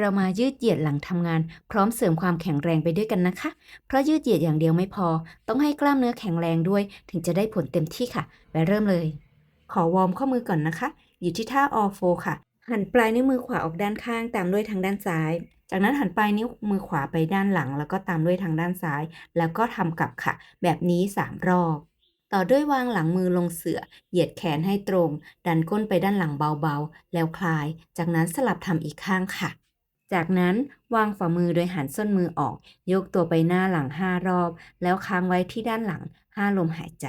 เรามายืดเหยียดหลังทำงาน พร้อมเสริมความแข็งแรงไปด้วยกันนะคะ เพราะยืดเหยียดอย่างเดียวไม่พอ ต้องให้กล้ามเนื้อแข็งแรงด้วย ถึงจะได้ผลเต็มที่ค่ะ ไปเริ่มเลย ขอวอร์มข้อมือก่อนนะคะ อยู่ที่ท่า all four ค่ะ หันปลายนิ้วมือขวาออกด้านข้างตามด้วยทางด้านซ้าย จากนั้นหันปลายนิ้วมือขวาไปด้านหลัง แล้วก็ตามด้วยทางด้านซ้าย แล้วก็ทำกลับค่ะ แบบนี้ 3 รอบต่อด้วยวางหลังมือลงเสือ เหยียดแขนให้ตรง ดันก้นไปด้านหลังเบาๆ แล้วคลาย จากนั้นสลับทำอีกข้างค่ะ จากนั้นวางฝ่ามือโดยหันส้นมือออก ยกตัวไปหน้าหลัง5รอบ แล้วค้างไว้ที่ด้านหลัง5ลมหายใจ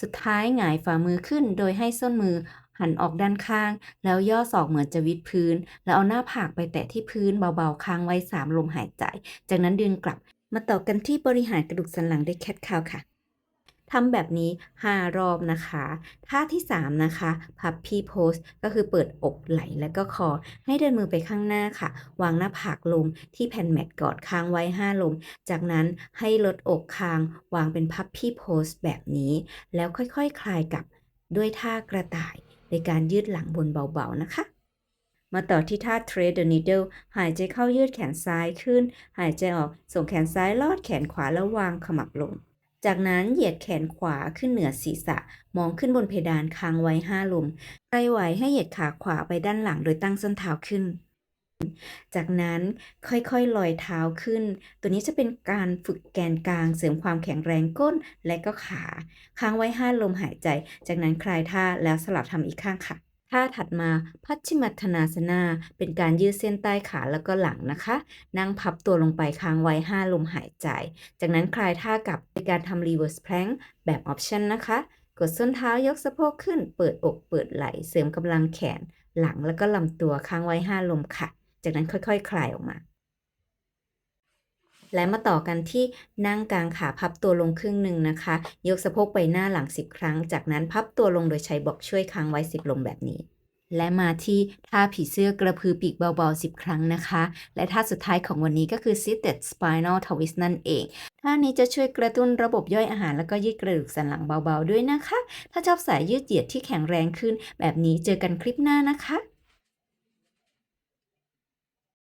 สุดท้ายหงายฝ่ามือขึ้นโดยให้ส้นมือหันออกด้านข้าง แล้วย่อศอกเหมือนจะวิดพื้น แล้วเอาหน้าผากไปแตะที่พื้นเบาๆค้างไว้3ลมหายใจ จากนั้นดึงกลับ มาต่อกันที่บริหารกระดูกสันหลังด้วยแคทคาวค่ะ ทำแบบนี้ 5 รอบนะคะท่าที่ 3 นะคะพับพี่โพสก็คือเปิดอกไหล่และก็คอ ให้เดินมือไปข้างหน้าค่ะ วางหน้าผากลงที่แผ่นแมตกอดค้างไว้ 5 ลม จากนั้นให้ลดอกคาง วางเป็นพับพี่โพสแบบนี้ แล้วค่อยๆคคลายกลับด้วยท่ากระต่ายในการยืดหลังบนเบาๆนะคะมาต่อที่ท่า Thread the Needle หายใจเข้ายืดแขนซ้ายขึ้น หายใจออกส่งแขนซ้ายลอดแขนขวาแล้ววางขมับลง จากนั้นเหยียดแขนขวาขึ้นเหนือศีรษะ มองขึ้นบนเพดานค้างไว้5ลมใครไหวให้เหยียดขาขวาไปด้านหลังโดยตั้งส้นเท้าขึ้น จากนั้นค่อยๆลอยเท้าขึ้น ตัวนี้จะเป็นการฝึกแกนกลางเสริมความแข็งแรงก้นและก็ขา ค้างไว้5ลมหายใจ จากนั้นคลายท่าแล้วสลับทำอีกข้างค่ะ ท่าถัดมาพัชิมัทนาสนา เป็นการยืดเส้นใต้ขาแล้วก็หลังนะคะ นั่งพับตัวลงไปค้างไว้ 5 ลมหายใจ จากนั้นคลายท่ากลับในการทำรีเวิร์สแพลงแบบออปชันนะคะ กดส้นเท้ายกสะโพกขึ้น เปิดอกเปิดไหล่เสริมกำลังแขน หลังแล้วก็ลำตัวค้างไว้ 5 ลมค่ะ จากนั้นค่อยๆ คลายออกมา และมาต่อกันที่นั่งกลางขาพับตัวลงครึ่งหนึ่งนะคะ ยกสะโพกไปหน้าหลัง 10 ครั้ง จากนั้นพับตัวลงโดยใช้บ็อกช่วยค้างไว้ 10ลมแบบนี้ และมาที่ท่าผีเสื้อกระพือปีกเบาๆ 10 ครั้งนะคะ และท่าสุดท้ายของวันนี้ก็คือ seated spinal twist นั่นเองท่านี้จะช่วยกระตุ้นระบบย่อยอาหารแล้วก็ยืดกระดูกสันหลังเบาๆด้วยนะคะ ถ้าชอบสายยืดเหยียดที่แข็งแรงขึ้น แบบนี้เจอกันคลิปหน้านะคะ